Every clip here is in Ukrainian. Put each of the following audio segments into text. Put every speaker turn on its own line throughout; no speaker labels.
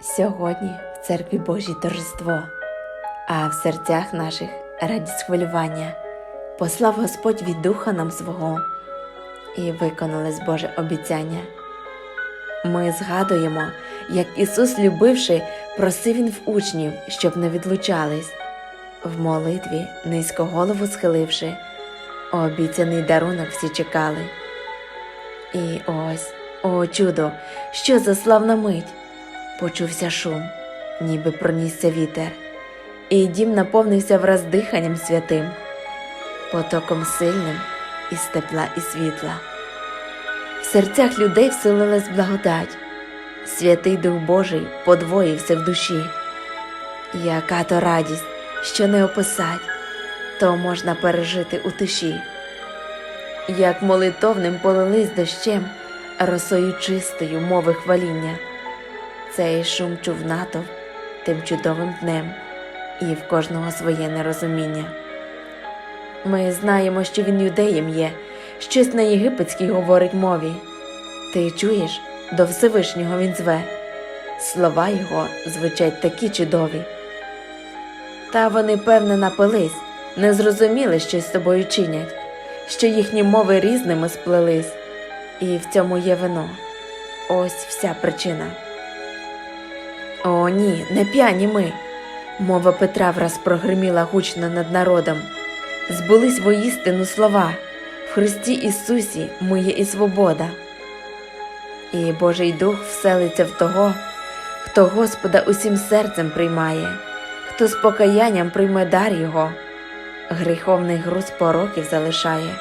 Сьогодні в церкві Божій торжество, а в серцях наших радість хвилювання. Послав Господь від Духа нам свого, і виконалось Боже обіцяння. Ми згадуємо, як Ісус, любивши, просив Він в учнів, щоб не відлучались, в молитві, низько голову схиливши, обіцяний дарунок всі чекали. І ось, о чудо, що за славна мить! Почувся шум, ніби пронісся вітер, і дім наповнився враз диханням святим, потоком сильним із тепла і світла. В серцях людей вселилась благодать, святий Дух Божий подвоївся в душі. Яка то радість, що не описать, то можна пережити у тиші. Як молитовним полились дощем, росою чистою мови хваління. Цей шум чув натовп тим чудовим днем, і в кожного своє нерозуміння. Ми знаємо, що він юдеєм є, щось на єгипетській говорить мові. Ти чуєш, до Всевишнього він зве, слова його звучать такі чудові. Та вони, певне, напились, не зрозуміли, що з собою чинять, що їхні мови різними сплелись, і в цьому є вино. Ось вся причина. О, ні, не п'яні ми. Мова Петра враз прогриміла гучно над народом. Збулись воістину слова в Христі Ісусі ми є і свобода. І Божий Дух вселиться в того, хто Господа усім серцем приймає, хто з покаянням прийме дар Його, гріховний груз пороків залишає.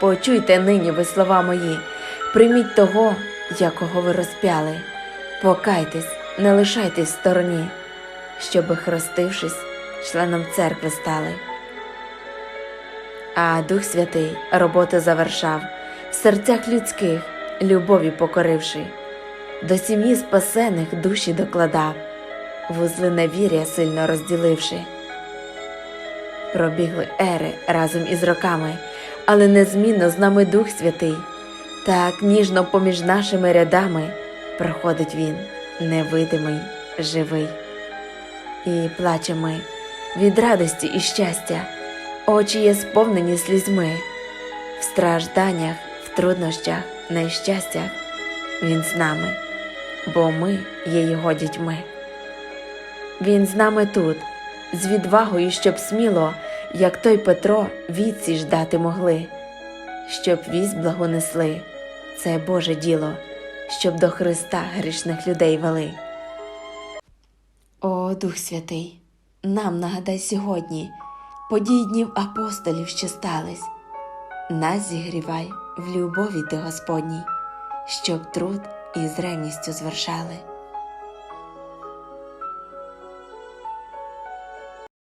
Почуйте нині ви слова мої, прийміть того, якого ви розп'яли, покайтесь, не лишайтесь в стороні, щоби, хрестившись, членом церкви стали. А Дух Святий роботу завершав в серцях людських, любові покоривши, до сім'ї спасених душі докладав, вузли невір'я сильно розділивши. Пробігли ери разом із роками, але незмінно з нами Дух Святий, так ніжно поміж нашими рядами проходить Він, невидимий, живий. І плачемо від радості і щастя, очі є сповнені слізьми, в стражданнях, в труднощах, нещастях Він з нами, бо ми є Його дітьми. Він з нами тут, з відвагою, щоб сміло, як той Петро, відсіч дати могли, щоб вість благонесли, це Боже діло, щоб до Христа грішних людей вели. О, Дух Святий, нам нагадай сьогодні подій днів апостолів, що стались. Нас зігрівай в любові ти Господній, щоб труд із ревністю звершали.